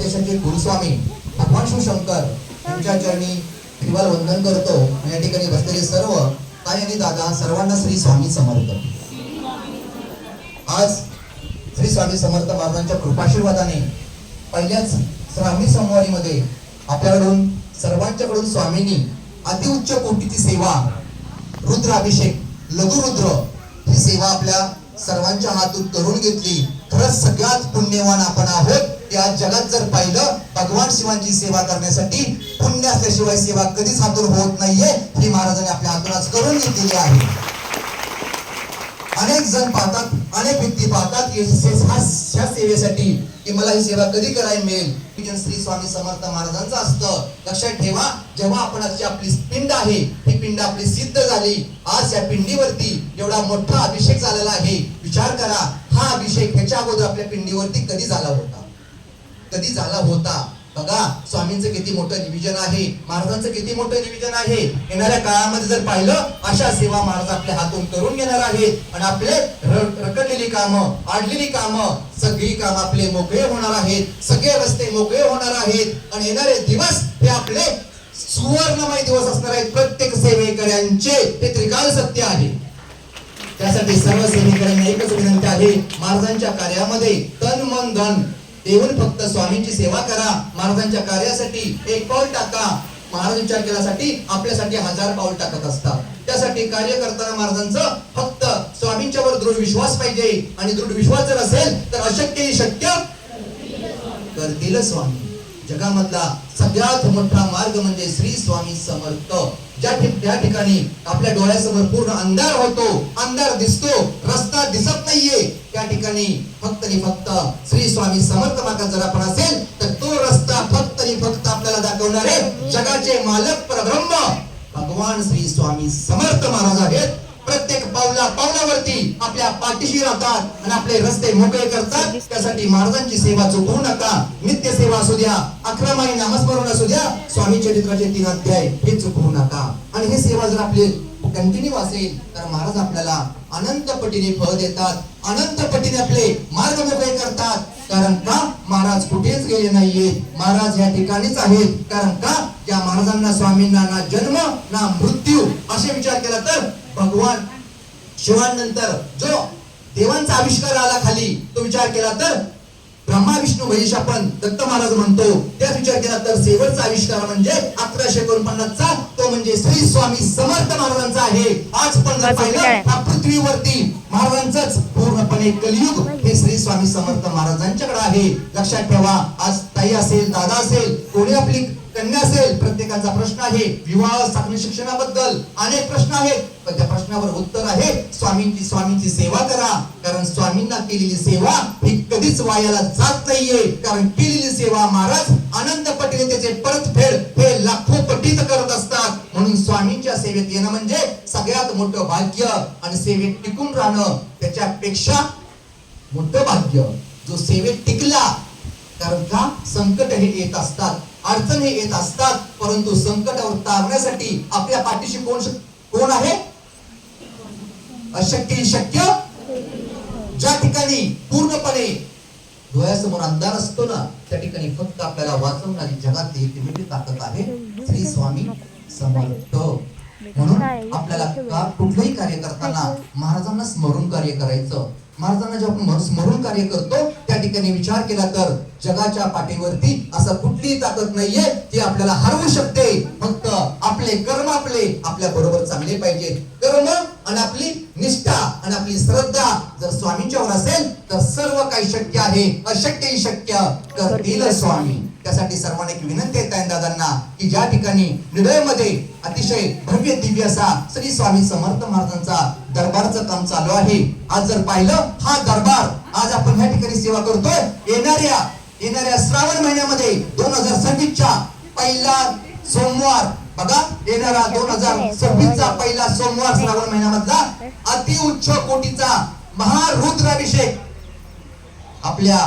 सत्यशक्ती गुरुस्वामी भगवान शिवशंकर यांच्या चरणी त्रिवाल वंदन करतो. आणि या ठिकाणी बसलेले सर्व ताई आणि दादा सर्वांना श्री स्वामी समर्थ. आज श्री स्वामी समर्थ महाराजांच्या कृपाशीर्वादाने पहिल्याच श्रावणी सोमवारीमध्ये आपल्याकडून सर्वांच्याकडून स्वामींनी अतिउच्च कोटीची सेवा रुद्राभिषेक लघुरुद्र ही सेवा आपल्या सर्वांच्या हातून करून घेतली. खरंच सगळ्यात पुण्यवान आपण आहोत. की आज जगात जर पाहिलं भगवान शिवांची सेवा करण्यासाठी पुण्य असल्याशिवाय सेवा कधीच हातून होत नाहीये ही महाराजांनी आपल्या हातूनच करून घेतलेली आहे. अनेक जण पाहतात अनेक व्यक्ती पाहतात की ह्या सेवेसाठी की मला ही सेवा कधी करायला मिळेल? की जण श्री स्वामी समर्थ महाराजांचं असतं. लक्षात ठेवा जेव्हा आपण आजची आपली पिंड आहे ही पिंड आपली सिद्ध झाली. आज या पिंडीवरती एवढा मोठा अभिषेक झालेला आहे. विचार करा हा अभिषेक ह्याच्या अगोदर आपल्या पिंडीवरती कधी झाला होता? कधी झाला होता? बघा स्वामींचं किती मोठं निविजन आहे महाराजांचं किती मोठं निविजन आहे. येणाऱ्या काळामध्ये जर पाहिलं अशा सेवा महाराज आपल्या हातून करून घेणार आहेत. आणि आपले रकडलेली कामं आडलेली कामं सगळी काम आपले मोकळे होणार आहेत. सगळे रस्ते मोकळे होणार आहेत. आणि येणारे दिवस हे आपले सुवर्णमय दिवस असणार आहेत. प्रत्येक सेवेकऱ्यांचे हे त्रिकाल सत्य आहे. त्यासाठी सर्व सेवेकऱ्यांना एकच विनंती आहे. महाराजांच्या कार्यामध्ये तन मन धन देऊन फक्त स्वामींची सेवा करा महाराजांच्या कार्यासाठी एक पाऊल टाका. महाराज विचार केल्यासाठी आपल्यासाठी हजार पाऊल टाकत असतात. त्यासाठी कार्य करताना महाराजांचं फक्त स्वामींच्या वर दृढ विश्वास पाहिजे. आणि दृढ विश्वास जर असेल तर अशक्य ही शक्य करतील स्वामी. जगामधला सगळ्यात मोठा मार्ग म्हणजे श्री स्वामी समर्थ. ज्या त्या ठिकाणी आपल्या डोळ्यासमोर पूर्ण अंधार होतो अंधार दिसतो रस्ता दिसत नाहीये. त्या ठिकाणी फक्त आणि फक्त श्री स्वामी समर्थ मार्ग जर आपण असेल तर तो रस्ता फक्त आणि फक्त आपल्याला दाखवणारे जगाचे मालक परब्रह्म. भगवान श्री स्वामी समर्थ महाराज आहेत. प्रत्येक पावला पावलावरती आपल्या पाठीशी राहतात आणि आपले रस्ते मोकळे करतात. त्यासाठी महाराजांची सेवा चुकवू नका. नित्य सेवा असू द्या. अकरा माही नामस्मरण असू द्या. स्वामी चरित्राचे तीन अध्याय हे चुकवू नका. आणि हे सेवा जर आपले कंटिन्यू असेल तर महाराज आपल्याला अनंत पटीने फळ देतात. अनंत पटीने आपले मार्ग मोकळे करतात. कारण का? महाराज कुठेच गेले नाहीये. महाराज या ठिकाणीच आहेत. कारण का? या महाराजांना स्वामींना ना जन्म ना मृत्यू असे विचार केला तर भगवान शिवानंतर जो देवांचा आविष्कार आला खाली तो विचार केला तर ब्रह्मा विष्णू महेश आपण दत्त महाराज म्हणतो. त्याच विचार केला तर शेवटचा आविष्कार म्हणजे अकराशे एकोणपन्नासचा तो म्हणजे श्री स्वामी समर्थ महाराजांचा आहे. आज पण जर पाहिलं हा पृथ्वीवरती महाराजांचंच पूर्णपणे कलियुग हे श्री स्वामी समर्थ महाराजांच्याकडे आहे. लक्षात ठेवा आज ताई असेल दादा असेल कोणी आपली कन्या असेल प्रत्येकाचा प्रश्न आहे. विवाह साखळी शिक्षणाबद्दल अनेक प्रश्न आहेत. पण त्या प्रश्नावर उत्तर आहे स्वामींची स्वामींची सेवा करा. कारण स्वामींना केलेली सेवा ही कधीच वायाला जात नाहीये. कारण केलेली सेवा महाराज आनंद पटेल त्याचे परतफेड हे लाखो पटीत करत असतात. म्हणून स्वामींच्या सेवेत येणं म्हणजे सगळ्यात मोठं भाग्य आणि सेवेत टिकून राहणं. त्याच्यापेक्षा मोठं भाग्य जो सेवेत टिकला कारण का संकट हे येत असतात. अडचणी येत असतात परंतु संकटावर तारण्यासाठी आपल्या पाठीशी कोण कोण आहे? अशक्य शक्य? ज्या ठिकाणी पूर्णपणे डोळ्यासमोर अंधार असतो ना त्या ठिकाणी फक्त आपल्याला वाचवणारी जगातली एक मोठी ताकद आहे. श्री स्वामी समर्थ. म्हणून आपल्याला कुठलंही कार्य करताना महाराजांना स्मरून कार्य करायचं महाराजांना जेव्हा आपण स्मरून कार्य करतो त्या ठिकाणी विचार केला तर जगाच्या पाठीवरती असं कुठलीही ताकद नाहीये ती आपल्याला हरवू शकते. फक्त आपले कर्म आपले आपल्या बरोबर चांगले पाहिजे. कर्म आणि आपली निष्ठा आणि आपली श्रद्धा जर स्वामींच्यावर असेल तर सर्व काही शक्य आहे. अशक्यही शक्य. करतील स्वामी. त्यासाठी सर्वांना एक विनंती आहे ताई दादांना की ज्या ठिकाणी हृदयामध्ये अतिशय भव्य दिव्य असा श्री स्वामी समर्थ महाराजांचा दरबारचं काम चालू आहे. आज जर पाहिलं हा दरबार आज आपण ह्या ठिकाणी सेवा करतोय. येणाऱ्या येणाऱ्या श्रावण महिन्यामध्ये दोन हजार सव्वीसच्या पहिला सोमवार बघा येणारा दोन हजार सव्वीसचा पहिला सोमवार श्रावण महिन्यामधला अति उच्च कोटीचा महारुद्राभिषेक आपल्या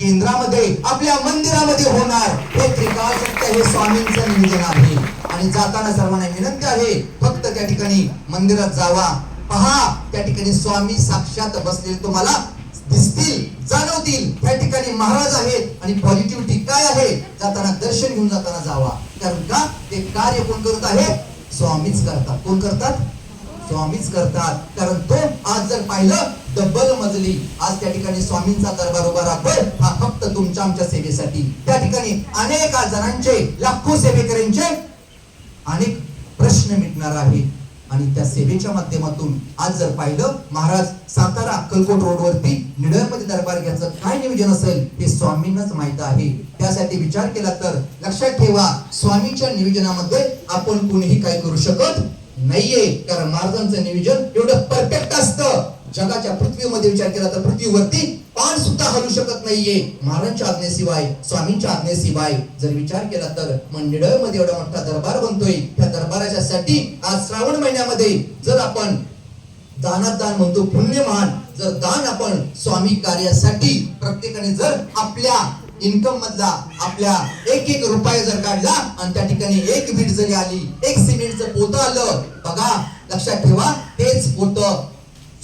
केंद्रामध्ये आपल्या मंदिरामध्ये होणार. हे त्रिकाळ हे स्वामींचं नियोजन आहे. आणि जाताना सर्वांना विनंती आहे फक्त त्या ठिकाणी मंदिरात जावा. पहा त्या ठिकाणी स्वामी साक्षात बसलेले तुम्हाला दिसतील जाणवतील. त्या ठिकाणी महाराज आहेत आणि पॉझिटिव्हिटी काय आहे जाताना दर्शन घेऊन जाताना जावा. कारण का? ते कार्य कोण करत आहे? स्वामीच करतात. कोण करतात? स्वामीच करतात. कारण तो आज जर पाहिलं डबल मजली. आज त्या ठिकाणी स्वामींचा दरबार उभा राहतोय. हा फक्त तुमच्या आमच्या सेवेसाठी. त्या ठिकाणी अनेक जणांचे लाखो सेवेकऱ्यांचे अनेक प्रश्न मिटणार आहे. आणि त्या सेवेच्या माध्यमातून आज जर पाहिलं महाराज सातारा अक्कलकोट रोडवरती निडळमध्ये दरबार घ्यायचं काय नियोजन असेल हे स्वामींनाच माहीत आहे. त्यासाठी विचार केला तर लक्षात ठेवा स्वामीच्या नियोजनामध्ये आपण कुणीही काय करू शकत नाहीये. कारण महाराजांचं नियोजन एवढं परफेक्ट असतं. जगाच्या पृथ्वीमध्ये विचार केला तर पृथ्वीवरती पान सुद्धा हलू शकत नाहीये. महाराजांच्या आज्ञेशिवाय स्वामींच्या आज्ञेशिवाय जर विचार केला तर मंडळमध्ये एवढा मोठा दरबार बनतोय. त्या दरबाराच्या साठी आज श्रावण महिन्यामध्ये जर आपण दानात दान म्हणतो पुण्यमान जर दान आपण स्वामी कार्यासाठी प्रत्येकाने जर आपल्या इन्कम मधला आपल्या एक एक रुपये जर काढला आणि त्या ठिकाणी एक बीट जरी आली एक सिमेंटचं पोतं आलं बघा लक्षात ठेवा तेच पोतं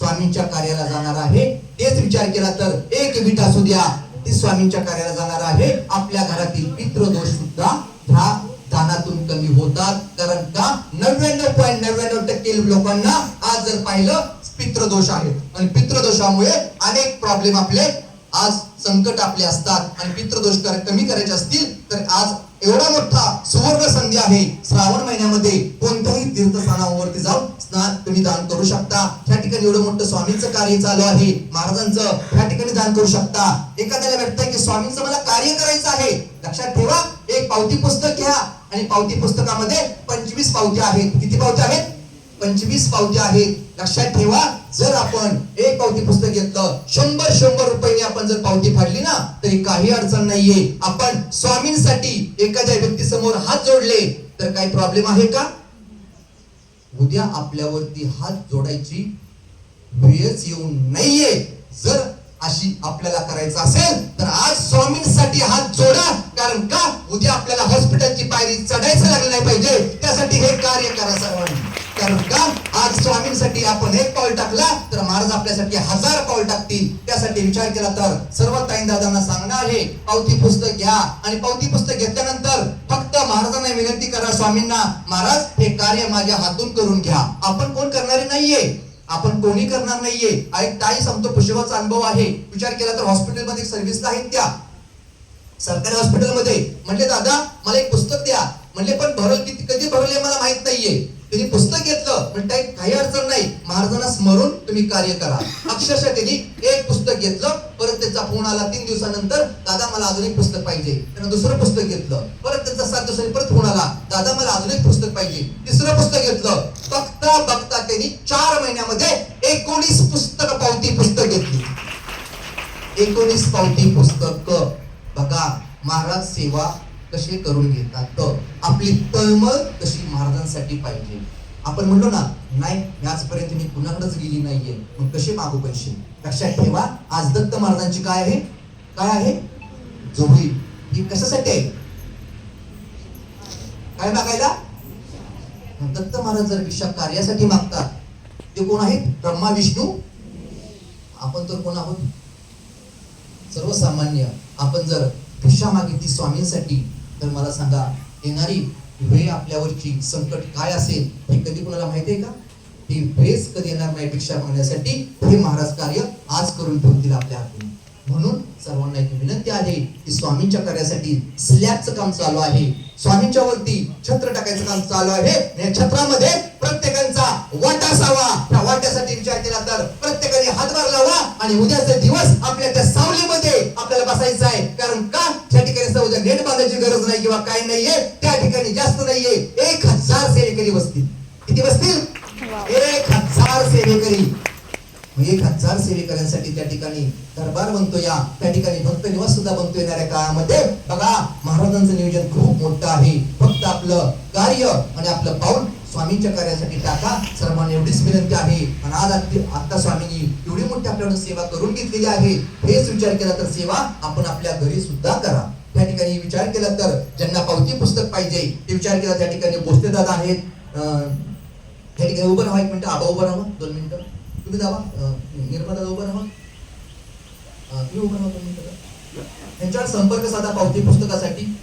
स्वामींच्या कार्याला जाणार आहे. तेच विचार केला तर एक बीट असू द्या ती स्वामींच्या कार्याला जाणार आहे. आपल्या घरातील पितृदोष सुद्धा ह्या दानातून कमी होतात. कारण का? नव्याण्णव पॉईंट नव्याण्णव टक्के लोकांना आज जर पाहिलं पितृदोष आहे आणि पितृदोषामुळे अनेक प्रॉब्लेम आपले आज संकट आपले असतात. आणि पितृदोष कर- कमी करायचे असतील तर आज एवढा मोठा सुवर्ण संधी आहे. श्रावण महिन्यामध्ये कोणत्याही तीर्थस्थानावरती जाऊन स्नान तुम्ही दान करू शकता. त्या ठिकाणी एवढं मोठं स्वामींचं कार्य चालू आहे. महाराजांचं त्या ठिकाणी दान करू शकता. एखाद्याला वाटतंय की स्वामींचं मला कार्य करायचं आहे. लक्षात ठेवा एक पावती पुस्तक घ्या. आणि पावती पुस्तकामध्ये पंचवीस पावत्या आहेत. किती पावत्या आहेत? पंचवीस पावत्या आहेत. लक्षात ठेवा जर आपण एक पावती पुस्तक घेतलं शंभर शंभर रुपयाने आपण जर पावती फाडली ना तरी काही अडचण नाहीये. आपण स्वामींसाठी एखाद्या व्यक्ती समोर हात जोडले तर काही प्रॉब्लेम आहे का? उद्या आपल्यावरती हात जोडायची वेळच येऊ नाहीये. जर अशी आपल्याला करायचं असेल तर आज स्वामींसाठी हात जोडा. कारण का? उद्या आपल्याला हॉस्पिटलची पायरी चढायचं लागलं नाही पाहिजे. त्यासाठी हे कार्य करा सर्वांनी. कारण का? आज स्वामींसाठी आपण एक पाऊल टाकला तर महाराज आपल्यासाठी हजार पाऊल टाकतील. त्यासाठी विचार केला तर सर्व ताईन दादांना आहे पावती पुस्तक घ्या. आणि पावती पुस्तक घेतल्यानंतर फक्त महाराजांना विनंती करा स्वामींना महाराज हे कार्य माझ्या हातून करून घ्या. आपण कोण करणारे नाहीये. आपण कोणी करणार नाहीये. एक ताई सांगतो पुष्कळचा अनुभव आहे. विचार केला तर हॉस्पिटलमध्ये सर्व्हिसला आहेत त्या. सरकारी हॉस्पिटलमध्ये. म्हणले दादा मला एक पुस्तक द्या. म्हणले पण भरल किती? कधी भरले मला माहीत नाहीये. त्यांनी पुस्तक घेतलं. म्हणजे काही काही अडचण नाही. महाराजांना स्मरून तुम्ही कार्य करा. अक्षरशः त्यांनी एक पुस्तक घेतलं परत त्याचा फोन आला तीन दिवसानंतर दादा मला अजून एक पुस्तक पाहिजे. त्यानं दुसरं पुस्तक घेतलं. परत त्याचा सात दिवसांनी परत फोन आला दादा मला अजून एक पुस्तक पाहिजे. तिसरं पुस्तक घेतलं. बघता बघता त्यांनी चार महिन्यामध्ये एकोणीस पुस्तक पावती पुस्तक घेतली. एकोणीस पावती पुस्तक. बघा महाराज सेवा कसे करून घेतात. आपली तळमळ कशी महाराजांसाठी पाहिजे. आपण म्हणलो ना नाही मी आजपर्यंत मी कुणाकडेच गेली नाहीये. मग कसे मागू पैसे? लक्षात ठेवा आज दत्त महाराजांची काय आहे? काय आहे? जोडी ही कशासाठी आहे? काय मागायला? दत्त महाराज जर विषा कार्यासाठी मागतात ते कोण आहेत? ब्रह्मा विष्णू? आपण तर कोण आहोत? सर्वसामान्य. आपण जर भिक्षा मागितली स्वामींसाठी तर मला सांगा येणारी वेळ आपल्यावरची संकट काय असेल हे कधी कुणाला माहिती आहे का? ती वेळच कधी येणार नाही भिक्षा मागण्यासाठी? हे महाराज कार्य आज करून ठेवतील आपल्या हातून. म्हणून सर्वांना एक विनंती आहे की स्वामींच्या कार्यासाठी स्लॅबचं काम चालू आहे. स्वामींच्या वरती छत्र टाकायचं काम चालू आहे. या छत्रामध्ये प्रत्येकांचा वाटा असावा. त्या वाट्यासाठी विचार केला तर प्रत्येकाने हातभार लावा आणि उद्याचा दिवस आपल्या त्या सावलीमध्ये आपल्याला बसायचं आहे. कारण का? त्या ठिकाणी उद्या नेट बांधायची गरज नाही किंवा काही नाहीये त्या ठिकाणी जास्त नाहीये. एक हजार सेवेकरी बसतील. किती बसतील? एक हजार सेवेकरी. मग एक हजार सेवेकऱ्यांसाठी त्या ठिकाणी दरबार बनतो या त्या ठिकाणी भक्त निवास सुद्धा बनतो येणाऱ्या काळामध्ये. बघा महाराजांचं नियोजन खूप मोठं आहे. फक्त आपलं कार्य आणि आपलं पाऊल स्वामींच्या कार्यासाठी टाका. सर्वांना एवढीच विनंती आहे. आणि आज आत्ती- आता स्वामींनी एवढी मोठी आपल्याकडून सेवा करून घेतलेली आहे. हेच विचार केला तर सेवा आपण आपल्या घरी सुद्धा करा. त्या ठिकाणी विचार केला तर ज्यांना पावती पुस्तक पाहिजे ते विचार केला त्या ठिकाणी भोसले दादा आहेत. त्या ठिकाणी उभं राहा एक मिनिट. आबा उभं राहा दोन मिनिटं. तुम्ही जावा निर्मला उभं राहा. तुम्ही उभं राहा दोन मिनिटं. त्यांच्यावर संपर्क साधा पावती पुस्तकासाठी.